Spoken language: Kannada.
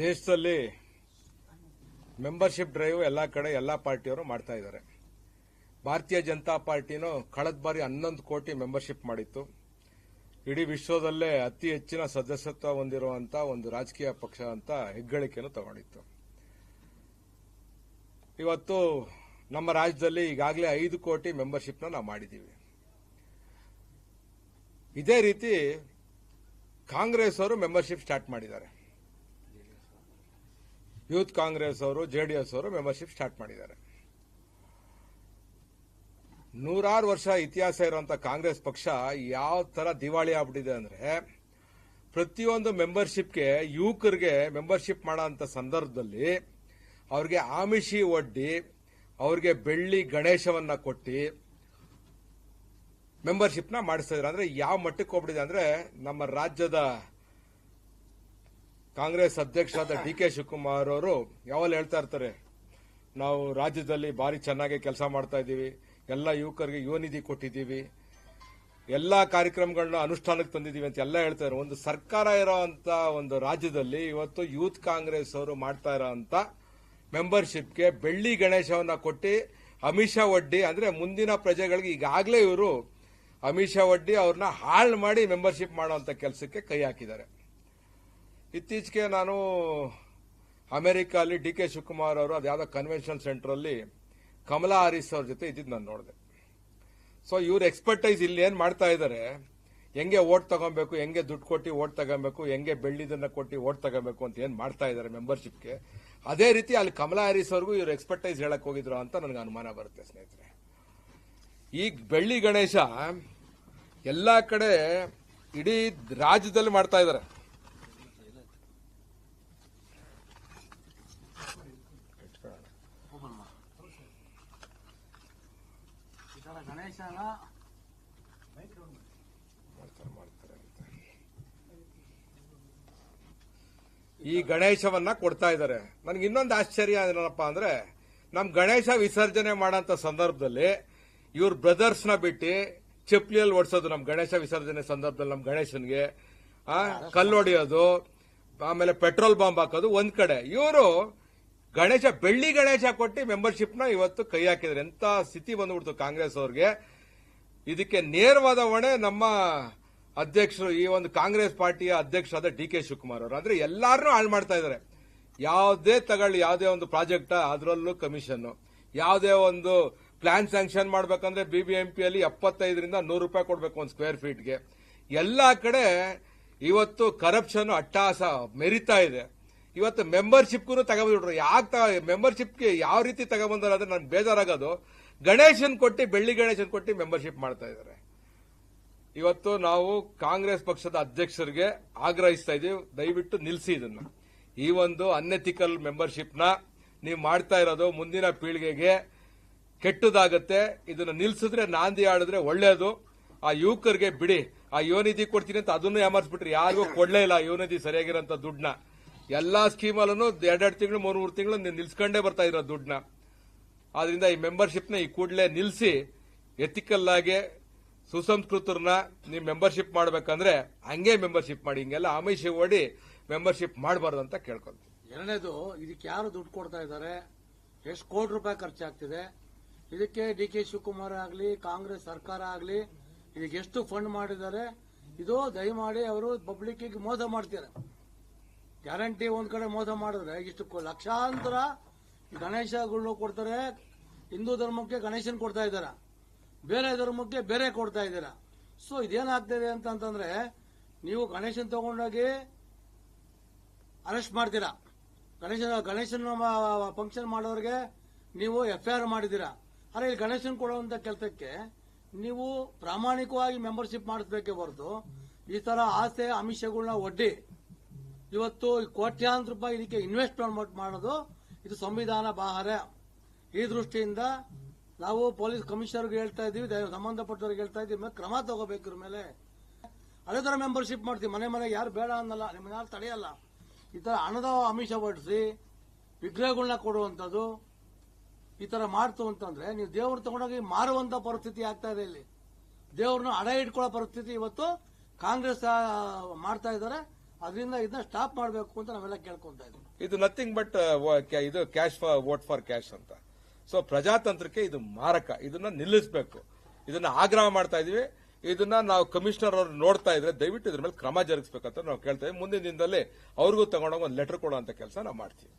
ದೇಶದಲ್ಲಿ ಮೆಂಬರ್ಶಿಪ್ ಡ್ರೈವ್ ಎಲ್ಲ ಕಡೆ ಎಲ್ಲ ಪಾರ್ಟಿಯವರು ಮಾಡ್ತಾ ಇದ್ದಾರೆ. ಭಾರತೀಯ ಜನತಾ ಪಾರ್ಟಿನೂ ಕಳೆದ ಬಾರಿ ಹನ್ನೊಂದು ಕೋಟಿ ಮೆಂಬರ್ಶಿಪ್ ಮಾಡಿತ್ತು. ಇಡೀ ವಿಶ್ವದಲ್ಲೇ ಅತಿ ಹೆಚ್ಚಿನ ಸದಸ್ಯತ್ವ ಹೊಂದಿರುವಂತ ಒಂದು ರಾಜಕೀಯ ಪಕ್ಷ ಅಂತ ಹೆಗ್ಗಳಿಕೆಯನ್ನು ತಗೊಂಡಿತ್ತು. ಇವತ್ತು ನಮ್ಮ ರಾಜ್ಯದಲ್ಲಿ ಈಗಾಗಲೇ ಐದು ಕೋಟಿ ಮೆಂಬರ್ಶಿಪ್ನ ನಾವು ಮಾಡಿದ್ದೀವಿ. ಇದೇ ರೀತಿ ಕಾಂಗ್ರೆಸ್ ಅವರು ಮೆಂಬರ್ಶಿಪ್ ಸ್ಟಾರ್ಟ್ ಮಾಡಿದ್ದಾರೆ. ಯೂತ್ ಕಾಂಗ್ರೆಸ್ ಅವರು ಜೆಡಿಎಸ್ ಅವರು ಮೆಂಬರ್ಶಿಪ್ ಸ್ಟಾರ್ಟ್ ಮಾಡಿದ್ದಾರೆ. ನೂರಾರು ವರ್ಷ ಇತಿಹಾಸ ಇರುವಂತ ಕಾಂಗ್ರೆಸ್ ಪಕ್ಷ ಯಾವ ತರ ದಿವಾಳಿ ಆಗ್ಬಿಟ್ಟಿದೆ ಅಂದ್ರೆ, ಪ್ರತಿಯೊಂದು ಮೆಂಬರ್ಶಿಪ್ಗೆ ಯುವಕರಿಗೆ ಮೆಂಬರ್ಶಿಪ್ ಮಾಡೋ ಸಂದರ್ಭದಲ್ಲಿ ಅವ್ರಿಗೆ ಆಮಿಷಿ ಒಡ್ಡಿ, ಅವ್ರಿಗೆ ಬೆಳ್ಳಿ ಗಣೇಶವನ್ನ ಕೊಟ್ಟು ಮೆಂಬರ್ಶಿಪ್ನ ಮಾಡಿಸ್ತಾ ಇದ್ದಾರೆ ಅಂದ್ರೆ ಯಾವ ಮಟ್ಟಕ್ಕೆ ಹೋಗ್ಬಿಟ್ಟಿದೆ ಅಂದ್ರೆ ನಮ್ಮ ರಾಜ್ಯದ ಕಾಂಗ್ರೆಸ್ ಅಧ್ಯಕ್ಷರಾದ ಡಿ ಕೆ ಶಿವಕುಮಾರ್ ಅವರು ಯಾವಾಗ ಹೇಳ್ತಾ ಇರ್ತಾರೆ, ನಾವು ರಾಜ್ಯದಲ್ಲಿ ಭಾರಿ ಚೆನ್ನಾಗಿ ಕೆಲಸ ಮಾಡ್ತಾ ಇದ್ದೀವಿ, ಎಲ್ಲ ಯುವಕರಿಗೆ ಯುವ ನಿಧಿ ಕೊಟ್ಟಿದ್ದೀವಿ, ಎಲ್ಲ ಕಾರ್ಯಕ್ರಮಗಳನ್ನ ಅನುಷ್ಠಾನಕ್ಕೆ ತಂದಿದ್ದೀವಿ ಅಂತ ಎಲ್ಲ ಹೇಳ್ತಾರೆ ಒಂದು ಸರ್ಕಾರ ಇರೋಂತ ಒಂದು ರಾಜ್ಯದಲ್ಲಿ ಇವತ್ತು ಯೂತ್ ಕಾಂಗ್ರೆಸ್ ಅವರು ಮಾಡ್ತಾ ಇರೋಂತ ಮೆಂಬರ್ಶಿಪ್ಗೆ ಬೆಳ್ಳಿ ಗಣೇಶವನ್ನ ಕೊಟ್ಟು ಅಮಿಷ ಒಡ್ಡಿ, ಅಂದ್ರೆ ಮುಂದಿನ ಪ್ರಜೆಗಳಿಗೆ ಈಗಾಗಲೇ ಇವರು ಅಮಿಷ ಒಡ್ಡಿ ಅವ್ರನ್ನ ಹಾಳು ಮಾಡಿ ಮೆಂಬರ್ಶಿಪ್ ಮಾಡುವಂತ ಕೆಲಸಕ್ಕೆ ಕೈ ಹಾಕಿದ್ದಾರೆ. ಇತ್ತೀಚೆಗೆ ನಾನು ಅಮೆರಿಕಲ್ಲಿ ಡಿ ಕೆ ಶಿವಕುಮಾರ್ ಅವರು ಅದ್ಯಾವುದೋ ಕನ್ವೆನ್ಷನ್ ಸೆಂಟರ್ ಅಲ್ಲಿ ಕಮಲಾ ಹಾರಿಸ್ ಅವ್ರ ಜೊತೆ ಇದ್ದಿದ್ದು ನಾನು ನೋಡಿದೆ. ಸೊ ಇವ್ರ ಎಕ್ಸ್ಪರ್ಟೈಸ್ ಇಲ್ಲಿ ಏನು ಮಾಡ್ತಾ ಇದ್ದಾರೆ ಹೆಂಗೆ ಓಟ್ ತಗೊಬೇಕು, ಹೆಂಗೆ ದುಡ್ಡು ಕೊಟ್ಟು ಓಟ್ ತಗೊಬೇಕು, ಹೆಂಗೆ ಬೆಳ್ಳಿದನ್ನ ಕೊಟ್ಟು ಓಟ್ ತಗೊಬೇಕು ಅಂತ ಏನು ಮಾಡ್ತಾ ಇದ್ದಾರೆ ಮೆಂಬರ್ಶಿಪ್ಗೆ ಅದೇ ರೀತಿ ಅಲ್ಲಿ ಕಮಲಾ ಹ್ಯಾರಿಸ್ ಅವ್ರಿಗೂ ಇವ್ರ ಎಕ್ಸ್ಪರ್ಟೈಸ್ ಹೇಳಕ್ ಹೋಗಿದ್ರು ಅಂತ ನನಗೆ ಅನುಮಾನ ಬರುತ್ತೆ ಸ್ನೇಹಿತರೆ. ಈ ಬೆಳ್ಳಿ ಗಣೇಶ ಎಲ್ಲ ಕಡೆ ಇಡೀ ರಾಜ್ಯದಲ್ಲಿ ಮಾಡ್ತಾ ಇದ್ದಾರೆ ಈ ಈ ಗಣೇಶವನ್ನ ಕೊಡ್ತಾ ಇದ್ದಾರೆ. ನನಗೆ ಇನ್ನೊಂದು ಆಶ್ಚರ್ಯ ಏನಪ್ಪ ಅಂದ್ರೆ ನಮ್ ಗಣೇಶ ವಿಸರ್ಜನೆ ಮಾಡಂತ ಸಂದರ್ಭದಲ್ಲಿ ಇವ್ರ ನ ಬಿಟ್ಟು ಚಪ್ಲಿಯಲ್ಲಿ ಓಡಿಸೋದು ನಮ್ ಗಣೇಶ ವಿಸರ್ಜನೆ ಸಂದರ್ಭದಲ್ಲಿ ನಮ್ ಗಣೇಶನ್ಗೆ. ಆ, ಕಲ್ಲು ಹೊಡೆಯೋದು ಆಮೇಲೆ ಪೆಟ್ರೋಲ್ ಬಾಂಬ್ ಹಾಕೋದು ಒಂದ್ ಕಡೆ. ಇವರು ಗಣೇಶ, ಬೆಳ್ಳಿ ಗಣೇಶ ಕೊಟ್ಟು ಮೆಂಬರ್ಶಿಪ್ನ ಇವತ್ತು ಕೈ ಹಾಕಿದ್ರೆ. ಎಂತ ಸ್ಥಿತಿ ಬಂದ್ಬಿಡ್ತು ಕಾಂಗ್ರೆಸ್ ಅವ್ರಿಗೆ. ಇದಕ್ಕೆ ನೇರವಾದ ಹೊಣೆ ನಮ್ಮ ಅಧ್ಯಕ್ಷರು, ಈ ಒಂದು ಕಾಂಗ್ರೆಸ್ ಪಾರ್ಟಿಯ ಅಧ್ಯಕ್ಷರಾದ ಡಿ ಕೆ ಶಿವಕುಮಾರ್ ಅವರು. ಅಂದ್ರೆ ಎಲ್ಲಾರನ್ನೂ ಹಾಳು ಮಾಡ್ತಾ ಇದ್ದಾರೆ. ಯಾವುದೇ ತಗೊಳ್ಳಿ, ಯಾವುದೇ ಒಂದು ಪ್ರಾಜೆಕ್ಟ್, ಅದರಲ್ಲೂ ಕಮಿಷನ್ ಯಾವುದೇ ಒಂದು ಪ್ಲಾನ್ ಸ್ಯಾಂಕ್ಷನ್ ಮಾಡ್ಬೇಕಂದ್ರೆ ಬಿಬಿಎಂಪಿಯಲ್ಲಿ ಎಪ್ಪತ್ತೈದರಿಂದ ನೂರು ರೂಪಾಯಿ ಕೊಡಬೇಕು ಒಂದು ಸ್ಕ್ವೇರ್ ಫೀಟ್ಗೆ ಎಲ್ಲಾ ಕಡೆ ಇವತ್ತು ಕರಪ್ಷನ್ ಅಟ್ಟಾಸ ಮೆರಿತಾ ಇದೆ. ಇವತ್ತು ಮೆಂಬರ್ಶಿಪ್ಗೂ ತಗೊಂಡ್ಬಿಟ್ರು ಯಾಕೆ ಮೆಂಬರ್ಶಿಪ್ಗೆ ಯಾವ ರೀತಿ ತಗೊಂಬಂದ್ರೆ ಅಂದ್ರೆ ನನ್ಗೆ ಬೇಜಾರಾಗೋದು. ಗಣೇಶನ್ ಕೊಟ್ಟು, ಬೆಳ್ಳಿ ಗಣೇಶನ್ ಕೊಟ್ಟು ಮೆಂಬರ್ಶಿಪ್ ಮಾಡ್ತಾ ಇದ್ದಾರೆ. ಇವತ್ತು ನಾವು ಕಾಂಗ್ರೆಸ್ ಪಕ್ಷದ ಅಧ್ಯಕ್ಷರಿಗೆ ಆಗ್ರಹಿಸ್ತಾ ಇದ್ದೀವಿ. ದಯವಿಟ್ಟು ನಿಲ್ಲಿಸಿ ಇದನ್ನ. ಈ ಒಂದು ಅನ್ಎಥಿಕಲ್ ಮೆಂಬರ್ಶಿಪ್ನ ನೀವು ಮಾಡ್ತಾ ಇರೋದು ಮುಂದಿನ ಪೀಳಿಗೆಗೆ ಕೆಟ್ಟದಾಗತ್ತೆ. ಇದನ್ನ ನಿಲ್ಸಿದ್ರೆ ನಾಂದಿ ಆಡಿದ್ರೆ ಒಳ್ಳೆಯದು ಆ ಯುವಕರಿಗೆ ಬಿಡಿ. ಆ ಯುವನಿಧಿ ಕೊಡ್ತೀನಿ ಅಂತ ಅದನ್ನು ಯಾಮರ್ಸ್ಬಿಟ್ರಿ. ಯಾರಿಗೂ ಕೊಡ್ಲೇ ಇಲ್ಲ ಯುವನಿಧಿ ಸರಿಯಾಗಿರೋಂಥ ದುಡ್ಡನ್ನ. ಎಲ್ಲಾ ಸ್ಕೀಮಲ್ಲೂ ಎರಡೆರಡು ತಿಂಗಳು ಮೂರು ಮೂರು ತಿಂಗಳು ನಿಲ್ಸ್ಕೊಂಡೇ ಬರ್ತಾ ಇರೋ ದುಡ್ಡನ್ನ. ಆದ್ರಿಂದ ಈ ಮೆಂಬರ್ಶಿಪ್ನ ಈ ಕೂಡಲೇ ನಿಲ್ಲಿಸಿ ಎಥಿಕಲ್ ಆಗಿ ಸುಸಂಸ್ಕೃತರನ್ನ ನೀವು ಮೆಂಬರ್ಶಿಪ್ ಮಾಡಬೇಕಂದ್ರೆ ಹಂಗೆ ಮೆಂಬರ್ಶಿಪ್ ಮಾಡಿ, ಹಿಂಗೆಲ್ಲ ಆಮಿಷ ಓಡಿ ಮೆಂಬರ್ಶಿಪ್ ಮಾಡಬಾರ್ದು ಅಂತ ಕೇಳ್ಕೊಂತೀವಿ. ಎರಡನೇದು, ಇದಕ್ಕೆ ಯಾರು ದುಡ್ಡು ಕೊಡ್ತಾ ಇದ್ದಾರೆ? ಎಷ್ಟು ಕೋಟಿ ರೂಪಾಯಿ ಖರ್ಚಾಗ್ತಿದೆ? ಇದಕ್ಕೆ ಡಿ ಕೆ ಶಿವಕುಮಾರ್ ಆಗಲಿ, ಕಾಂಗ್ರೆಸ್ ಸರ್ಕಾರ ಆಗಲಿ, ಇದಕ್ಕೆ ಎಷ್ಟು ಫಂಡ್ ಮಾಡಿದ್ದಾರೆ? ಇದು ದಯಮಾಡಿ ಅವರು ಪಬ್ಲಿಕ್ಕಿಗೆ ಮೋಸ ಮಾಡ್ತಾರೆ ಗ್ಯಾರಂಟಿ ಒಂದ್ ಕಡೆ ಮೋಸ ಮಾಡಿದ್ರೆ ಇಷ್ಟು ಲಕ್ಷಾಂತರ ಗಣೇಶಗಳು ಕೊಡ್ತಾರೆ. ಹಿಂದೂ ಧರ್ಮಕ್ಕೆ ಗಣೇಶನ್ ಕೊಡ್ತಾ ಇದ್ದಾರೆ? ಬೇರೆ ಧರ್ಮಕ್ಕೆ ಬೇರೆ ಕೊಡ್ತಾ ಇದ್ದೀರಾ? ಸೊ ಇದೇನಾಗ್ತಿದೆ ಅಂತಂದ್ರೆ, ನೀವು ಗಣೇಶನ್ ತಗೊಂಡೋಗಿ ಅರೆಸ್ಟ್ ಮಾಡ್ತೀರಾ? ಗಣೇಶನ, ಗಣೇಶನ್ ಫಂಕ್ಷನ್ ಮಾಡೋರಿಗೆ ನೀವು ಎಫ್ ಐ ಆರ್ ಮಾಡಿದ್ದೀರಾ? ಅರೆ, ಇಲ್ಲಿ ಗಣೇಶನ್ ಕೊಡುವಂತ ಕೆಲಸಕ್ಕೆ ನೀವು ಪ್ರಾಮಾಣಿಕವಾಗಿ ಮೆಂಬರ್ಶಿಪ್ ಮಾಡಿಸ್ಬೇಕೇ ಹೊರತು ಈ ತರ ಆಸೆ ಆಮಿಷಗಳನ್ನ ಒಡ್ಡಿ ಇವತ್ತು ಕೋಟ್ಯಾಂತರ ರೂಪಾಯಿ ಇದಕ್ಕೆ ಇನ್ವೆಸ್ಟ್ಮೆಂಟ್ ಮಾಡೋದು ಇದು ಸಂವಿಧಾನ ಬಾಹರ ಈ ದೃಷ್ಟಿಯಿಂದ ನಾವು ಪೊಲೀಸ್ ಕಮಿಷನರ್ಗೆ ಹೇಳ್ತಾ ಇದೀವಿ ದಯ- ಸಂಬಂಧಪಟ್ಟವ್ರಿಗೆ ಹೇಳ್ತಾ ಇದ್ದೀವಿ ಕ್ರಮ ತಗೋಬೇಕು ಮೇಲೆ. ಅದೇ ತರ ಮೆಂಬರ್ಶಿಪ್ ಮಾಡ್ತೀವಿ, ಮನೆ ಮನೆಗೆ ಯಾರು ಬೇಡ ಅನ್ನಲ್ಲ ನಿಮ್ಮನ್ನ ಯಾರು ತಡೆಯಲ್ಲ. ಈ ತರ ಹಣದ ಆಮಿಷ ಪಡಿಸಿ ವಿಗ್ರಹಗಳನ್ನ ಕೊಡುವಂಥದ್ದು, ಈ ತರ ಮಾಡ್ತು ಅಂತಂದ್ರೆ ನೀವು ದೇವ್ರು ತಗೊಂಡೋಗಿ ಮಾರುವಂತ ಪರಿಸ್ಥಿತಿ ಆಗ್ತಾ ಇದೆ ಇಲ್ಲಿ. ದೇವ್ರನ್ನ ಅಡ ಇಟ್ಕೊಳ್ಳೋ ಪರಿಸ್ಥಿತಿ ಇವತ್ತು ಕಾಂಗ್ರೆಸ್ ಮಾಡ್ತಾ ಇದ್ದಾರೆ. ಅದರಿಂದ ಇದನ್ನ ಸ್ಟಾಪ್ ಮಾಡಬೇಕು ಅಂತ ನಾವೆಲ್ಲ ಕೇಳ್ಕೊಂತ ಇದ್ದೀವಿ. ಇದು ನಥಿಂಗ್ ಬಟ್ ಇದು cash for vote for cash ಅಂತ. ಸೊ ಪ್ರಜಾತಂತ್ರಕ್ಕೆ ಇದು ಮಾರಕ. ಇದನ್ನ ನಿಲ್ಲಿಸಬೇಕು. ಇದನ್ನ ಆಗ್ರಹ ಮಾಡ್ತಾ ಇದೀವಿ ಇದನ್ನ ನಾವು ಕಮಿಷನರ್ ಅವರು ನೋಡ್ತಾ ಇದ್ರೆ ದಯವಿಟ್ಟು ಇದ್ರ ಮೇಲೆ ಕ್ರಮ ಜರುಗಿಸಬೇಕಂತ ನಾವು ಕೇಳ್ತಾ ಇದೀವಿ ಮುಂದಿನ ದಿನದಲ್ಲಿ ಅವ್ರಿಗೂ ತಗೊಂಡೋಗಿ ಒಂದು ಲೆಟರ್ ಕೊಡುವಂತ ಕೆಲಸ ನಾವು ಮಾಡ್ತೀವಿ.